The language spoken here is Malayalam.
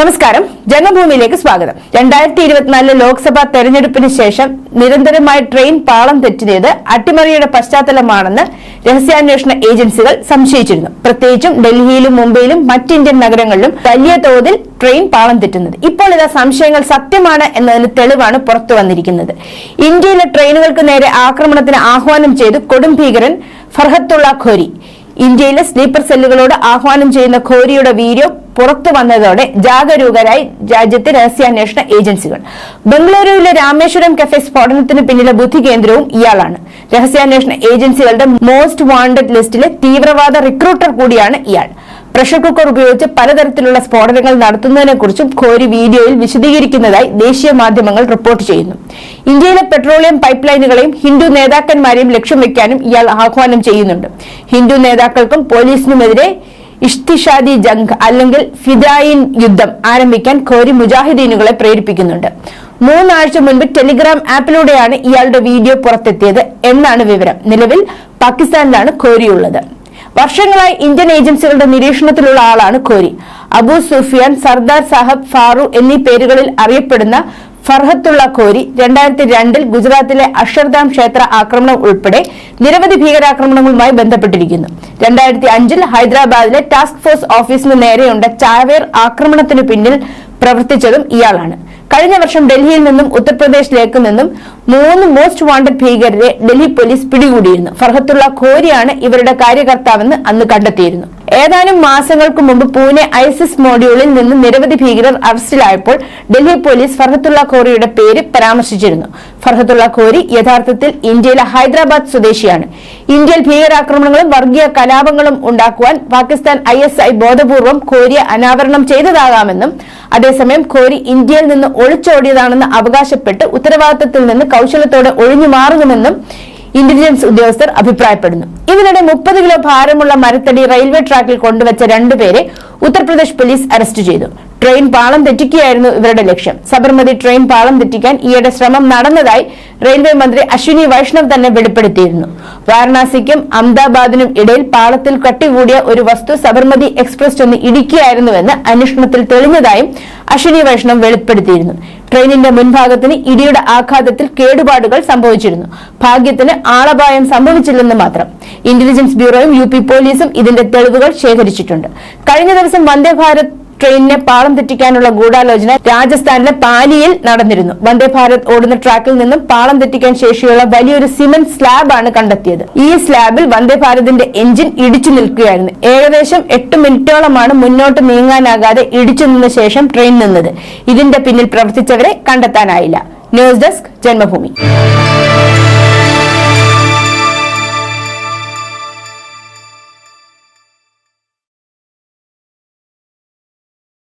നമസ്കാരം. ജന്മഭൂമിയിലേക്ക് സ്വാഗതം. രണ്ടായിരത്തി ഇരുപത്തിനാലിലെ ലോക്സഭാ തെരഞ്ഞെടുപ്പിന് ശേഷം നിരന്തരമായി ട്രെയിൻ പാളം തെറ്റിയത് അട്ടിമറിയുടെ പശ്ചാത്തലമാണെന്ന് രഹസ്യാന്വേഷണ ഏജൻസികൾ സംശയിച്ചിരുന്നു. പ്രത്യേകിച്ചും ഡൽഹിയിലും മുംബൈയിലും മറ്റ് ഇന്ത്യൻ നഗരങ്ങളിലും വലിയ തോതിൽ ട്രെയിൻ പാളം തെറ്റുന്നത്. ഇപ്പോൾ ഇതാ സംശയങ്ങൾ സത്യമാണ് എന്നതിന് തെളിവാണ് പുറത്തു വന്നിരിക്കുന്നത്. ഇന്ത്യയിലെ ട്രെയിനുകൾക്ക് നേരെ ആക്രമണത്തിന് ആഹ്വാനം ചെയ്ത് കൊടും ഭീകരൻ ഫർഹത്തുള്ള ഖോരി. ഇന്ത്യയിലെ സ്ലീപ്പർ സെല്ലുകളോട് ആഹ്വാനം ചെയ്യുന്ന ഖോരിയുടെ വീഡിയോ പുറത്തു വന്നതോടെ ജാഗരൂകരായി രാജ്യത്തെ രഹസ്യാന്വേഷണ ഏജൻസികൾ. ബംഗളൂരുവിലെ രാമേശ്വരം കഫേ സ്ഫോടനത്തിന് പിന്നിലെ ബുദ്ധി കേന്ദ്രവും ഇയാളാണ്. രഹസ്യാന്വേഷണ ഏജൻസികളുടെ മോസ്റ്റ് വാണ്ടഡ് ലിസ്റ്റിലെ തീവ്രവാദ റിക്രൂട്ടർ കൂടിയാണ് ഇയാൾ. പ്രഷർ കുക്കർ ഉപയോഗിച്ച് പലതരത്തിലുള്ള സ്ഫോടനങ്ങൾ നടത്തുന്നതിനെക്കുറിച്ചും ഖോരി വീഡിയോയിൽ വിശദീകരിക്കുന്നതായി ദേശീയ മാധ്യമങ്ങൾ റിപ്പോർട്ട് ചെയ്യുന്നു. ഇന്ത്യയിലെ പെട്രോളിയം പൈപ്പ് ലൈനുകളെയും ഹിന്ദു നേതാക്കന്മാരെയും ലക്ഷ്യം വെക്കാനും ഇയാൾ ആഹ്വാനം ചെയ്യുന്നുണ്ട്. ഹിന്ദു നേതാക്കൾക്കും പോലീസിനുമെതിരെ ഇഷ്തിഷാദി ജംഗ് അല്ലെങ്കിൽ ഫിദായിൻ യുദ്ധം ആരംഭിക്കാൻ ഖോരി മുജാഹിദീനുകളെ പ്രേരിപ്പിക്കുന്നുണ്ട്. മൂന്നാഴ്ച മുൻപ് ടെലിഗ്രാം ആപ്പിലൂടെയാണ് ഇയാളുടെ വീഡിയോ പുറത്തെത്തിയത് എന്നാണ് വിവരം. നിലവിൽ പാകിസ്ഥാനിലാണ് ഖോരിയുള്ളത്. വർഷങ്ങളായി ഇന്ത്യൻ ഏജൻസികളുടെ നിരീക്ഷണത്തിലുള്ള ആളാണ് കോരി. അബു സുഫിയാൻ സർദാർ സാഹബ് ഫാറു എന്നീ പേരുകളിൽ അറിയപ്പെടുന്ന ഫർഹത്തുള്ള കോരി രണ്ടായിരത്തി രണ്ടിൽ ഗുജറാത്തിലെ അക്ഷർധാം ക്ഷേത്ര ആക്രമണം ഉൾപ്പെടെ നിരവധി ഭീകരാക്രമണങ്ങളുമായി ബന്ധപ്പെട്ടിരിക്കുന്നു. രണ്ടായിരത്തി അഞ്ചിൽ ഹൈദരാബാദിലെ ടാസ്ക് ഫോഴ്സ് ഓഫീസിന് നേരെയുണ്ട ചാവേർ ആക്രമണത്തിന് പിന്നിൽ പ്രവർത്തിച്ചതും ഇയാളാണ്. കഴിഞ്ഞ വർഷം ഡൽഹിയിൽ നിന്നും ഉത്തർപ്രദേശിലേക്ക് നിന്നും മൂന്ന് മോസ്റ്റ് വാണ്ടഡ് ഭീകരരെ ഡൽഹി പോലീസ് പിടികൂടിയിരുന്നു. ഫർഹത്തുള്ള ഖോരിയാണ് ഇവരുടെ കാര്യകർത്താവെന്ന് അന്ന് കണ്ടെത്തിയിരുന്നു. ഏതാനും മാസങ്ങൾക്ക് മുമ്പ് പൂനെ ഐസിസ് മോഡ്യൂളിൽ നിന്ന് നിരവധി ഭീകരർ അറസ്റ്റിലായപ്പോൾ ഡൽഹി പോലീസ് ഫർഹത്തുള്ള ഖോറിയുടെ പേര് പരാമർശിച്ചിരുന്നു. ഫർഹത്തുള്ള ഖോരി യഥാർത്ഥത്തിൽ ഇന്ത്യയിലെ ഹൈദരാബാദ് സ്വദേശിയാണ്. ഇന്ത്യയിൽ ഭീകരാക്രമണങ്ങളും വർഗീയ കലാപങ്ങളും ഉണ്ടാക്കുവാൻ പാകിസ്ഥാൻ ഐ ബോധപൂർവം ഖോരിയെ അനാവരണം ചെയ്തതാകാമെന്നും അതേസമയം ഖോരി ഇന്ത്യയിൽ നിന്ന് ഒളിച്ചോടിയതാണെന്ന് അവകാശപ്പെട്ട് ഉത്തരവാദിത്തത്തിൽ നിന്ന് കൗശലത്തോടെ ഒഴിഞ്ഞു മാറുമെന്നും ഇന്റലിജൻസ് ഉദ്യോഗസ്ഥർ അഭിപ്രായപ്പെടുന്നു. ഇതിനിടെ മുപ്പത് കിലോ ഭാരമുള്ള മരത്തടി റെയിൽവേ ട്രാക്കിൽ കൊണ്ടുവച്ച രണ്ടുപേരെ ഉത്തർപ്രദേശ് പോലീസ് അറസ്റ്റ് ചെയ്തു. ട്രെയിൻ പാളം തെറ്റിക്കുകയായിരുന്നു ഇവരുടെ ലക്ഷ്യം. സബർമതി ട്രെയിൻ പാളം തെറ്റിക്കാൻ ഈയിടെ ശ്രമം നടന്നതായി റെയിൽവേ മന്ത്രി അശ്വിനി വൈഷ്ണവ് തന്നെ വെളിപ്പെടുത്തിയിരുന്നു. വാരണാസിക്കും അഹമ്മദാബാദിനും ഇടയിൽ പാളത്തിൽ കട്ടികൂടിയ ഒരു വസ്തു സബർമതി എക്സ്പ്രസ് ചെന്ന് ഇടിക്കുകയായിരുന്നുവെന്ന് അന്വേഷണത്തിൽ തെളിഞ്ഞതായും അശ്വിനി വൈഷ്ണവ് വെളിപ്പെടുത്തിയിരുന്നു. ട്രെയിനിന്റെ മുൻഭാഗത്തിന് ഇടിയുടെ ആഘാതത്തിൽ കേടുപാടുകൾ സംഭവിച്ചിരുന്നു. ഭാഗ്യത്തിന് ആളപായം സംഭവിച്ചില്ലെന്ന് മാത്രം. ഇന്റലിജൻസ് ബ്യൂറോയും യു പോലീസും ഇതിന്റെ തെളിവുകൾ ശേഖരിച്ചിട്ടുണ്ട്. കഴിഞ്ഞ ദിവസം വന്ദേ ഭാരത് ട്രെയിനിനെ പാളം തെറ്റിക്കാനുള്ള ഗൂഢാലോചന രാജസ്ഥാനിലെ പാലിയിൽ നടന്നിരുന്നു. വന്ദേ ഭാരത് ഓടുന്ന ട്രാക്കിൽ നിന്നും പാളം തെറ്റിക്കാൻ ശേഷിയുള്ള വലിയൊരു സിമന്റ് സ്ലാബാണ് കണ്ടെത്തിയത്. ഈ സ്ലാബിൽ വന്ദേ ഭാരതിന്റെ എഞ്ചിൻ ഇടിച്ചു നിൽക്കുകയായിരുന്നു. ഏകദേശം എട്ട് മിനിറ്റോളമാണ് മുന്നോട്ട് നീങ്ങാനാകാതെ ഇടിച്ചു നിന്ന ശേഷം ട്രെയിൻ നിന്നത്. ഇതിന്റെ പിന്നിൽ പ്രവർത്തിച്ചവരെ കണ്ടെത്താനായില്ല. News desk Janmabhumi.